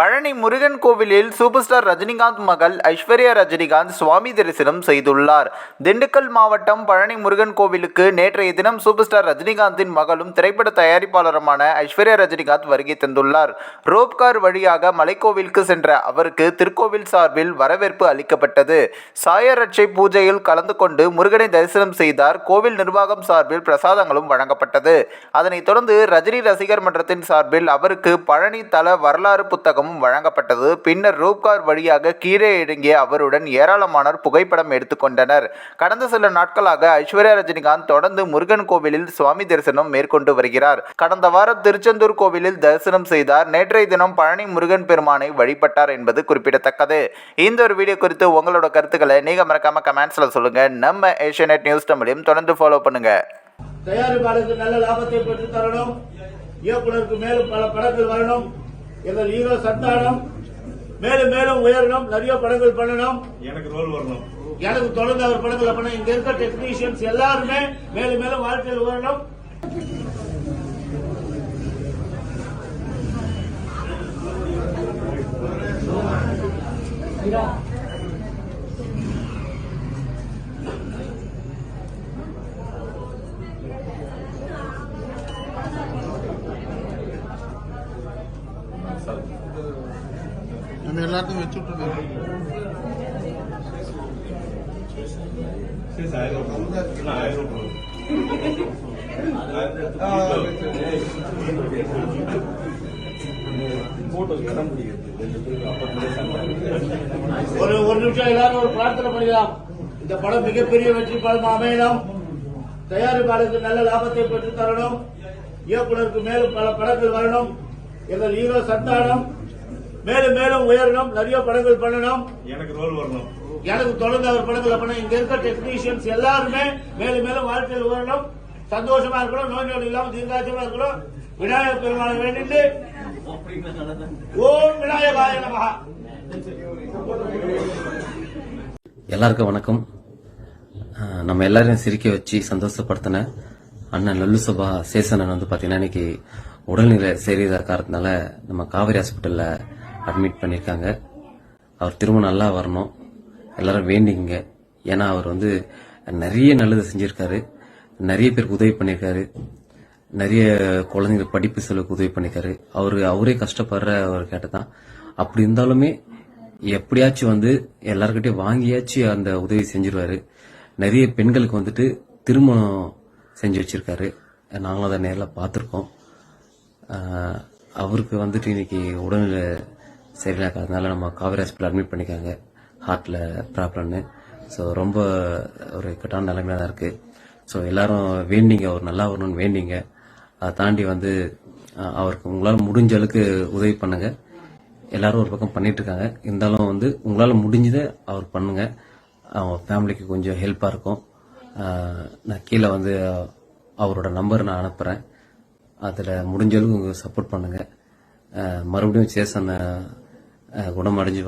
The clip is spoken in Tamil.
பழனி முருகன் கோவிலில் சூப்பர் ஸ்டார் ரஜினிகாந்த் மகள் ஐஸ்வர்யா ரஜினிகாந்த் சுவாமி தரிசனம் செய்துள்ளார். திண்டுக்கல் மாவட்டம் பழனி முருகன் கோவிலுக்கு நேற்றைய தினம் சூப்பர் ஸ்டார் ரஜினிகாந்தின் மகளும் திரைப்பட தயாரிப்பாளருமான ஐஸ்வர்யா ரஜினிகாந்த் வருகை தந்துள்ளார். ரோப்கார் வழியாக மலைக்கோவிலுக்கு சென்ற அவருக்கு திருக்கோவில் சார்பில் வரவேற்பு அளிக்கப்பட்டது. சாயரட்சை பூஜையில் கலந்து கொண்டு முருகனை தரிசனம் செய்தார். கோவில் நிர்வாகம் சார்பில் பிரசாதங்களும் வழங்கப்பட்டது. அதனைத் தொடர்ந்து ரஜினி ரசிகர் மன்றத்தின் சார்பில் அவருக்கு பழனி தல வரலாறு புத்தகம் புகைப்படமும் வழங்கப்பட்டது. பின்னர் ரூப்கார் வழியாக கீழே இறங்கிய அவருடன் ஏராளமானோர் புகைப்படம் எடுத்துக்கொண்டனர் கடந்த சில நாட்களாக ஐஸ்வர்யா ரஜினிகாந்த் தொடர்ந்து முருகன் கோவிலில் சுவாமி தரிசனம் மேற்கொண்டு வருகிறார். கடந்த வாரம் திருச்செந்தூர் கோவிலில் தரிசனம் செய்தார். நேற்றைய தினம் பழனி முருகன் பெருமானை வழிபட்டார் என்பது குறிப்பிடத்தக்கது. இந்த ஒரு வீடியோ குறித்து உங்களோட கருத்துக்களை நீங்க மறக்காம கமெண்ட்ஸ்ல சொல்லுங்க. நம்ம ஏஷியநெட் நியூஸ் தமிழையும் தொடர்ந்து ஃபாலோ பண்ணுங்க. தயாரிப்பாளருக்கு நல்ல லாபத்தை பெற்று தரணும். இயக்குனருக்கு மேலும் பல படங்கள் வரணும். எங்கள் ஹீரோ சந்தானம் மேலும் மேலும் உயரணும் நிறைய படங்கள் பண்ணணும். எனக்கு ரோல் வரணும். எனக்கு தொடர்ந்து அவர் படங்களை பண்ண இங்க இருக்க டெக்னீஷியன்ஸ் எல்லாருமே மேலும் மேலும் வாழ்க்கையில் உயரணும். நம்ம எல்லாத்தையும் வச்சு ஒரு ஒரு நிமிஷம் எல்லாரும் ஒரு பிரார்த்தனை பண்ணிடலாம். இந்த படம் மிகப்பெரிய வெற்றி படம் அமையணும். தயாரிப்பாளருக்கு நல்ல லாபத்தை பெற்று தரணும். இயக்குநருக்கு மேலும் பல படங்கள் வரணும். எங்கள் ஹீரோ சந்தானம் மேலும் மேலும் உயரணும் நிறைய படங்கள் பண்ணணும். எனக்கு ரோல் வரணும். எனக்கு தொடர்ந்து அவர் படங்களை பண்ண இங்க இருக்க டெக்னீஷியன்ஸ் எல்லாருமே மேலும் மேலும் வாழ்க்கையில் உயரணும். சந்தோஷமா இருக்கணும் நோய் நொடி இல்லாம தீர்க்காட்சியமா இருக்கணும். விநாயகர் பெருமானை வேண்டிட்டு ஓம் விநாயகாய நமகா எல்லாருக்கும் வணக்கம். நம்ம எல்லாரையும் சிரிக்க வச்சு சந்தோஷப்படுத்தின அண்ணன் லல்லு சபா சேசனன் வந்து பாத்தீங்கன்னா இன்னைக்கு உடல்நிலை சரியில்லாத காரணத்தினால நம்ம காவேரி ஹாஸ்பிட்டலில் அட்மிட் பண்ணியிருக்காங்க. அவர் திரும்ப நல்லா வரணும். எல்லாரும் வேண்டிங்க ஏன்னா அவர் வந்து நிறைய நல்லது செஞ்சுருக்காரு. நிறைய பேருக்கு உதவி பண்ணியிருக்காரு. நிறைய குழந்தைங்க படிப்பு செலவுக்கு உதவி பண்ணியிருக்காரு. அவர் அவரே கஷ்டப்படுற ஒரு கேட்டதான். அப்படி இருந்தாலுமே எப்படியாச்சும் வந்து எல்லாருக்கிட்டையும் வாங்கியாச்சும் அந்த உதவி செஞ்சிருவாரு. நிறைய பெண்களுக்கு வந்துட்டு திருமணம் செஞ்சு வச்சிருக்காரு. நாங்களும் அதை நேரில் பார்த்துருக்கோம். அவருக்கு வந்துட்டு இன்னைக்கு உடல்நிலை சரியில்லாததுனால நம்ம காவேரி ஹாஸ்பிட்டல் அட்மிட் பண்ணிக்காங்க. ஹார்ட்டில் ப்ராப்ளம்னு ஸோ ரொம்ப ஒரு இக்கட்டான நிலைமையாக தான் இருக்குது ஸோ எல்லாரும் வேண்டிங்க. அவர் நல்லா வரணும்னு வேண்டிங்க. அதை தாண்டி வந்து அவருக்கு உங்களால் முடிஞ்ச அளவுக்கு உதவி பண்ணுங்கள் எல்லாரும் ஒரு பக்கம் பண்ணிட்டு இருக்காங்க. இருந்தாலும் வந்து உங்களால் முடிஞ்சதை அவர் பண்ணுங்க. அவங்க ஃபேமிலிக்கு கொஞ்சம் ஹெல்ப்பாக இருக்கும். நான் கீழே வந்து அவரோட நம்பர் நான் அனுப்புகிறேன் அதில் முடிஞ்ச அளவுக்கு சப்போர்ட் பண்ணுங்கள் மறுபடியும் மறுபடியும் சேசன் குணமடைஞ்சு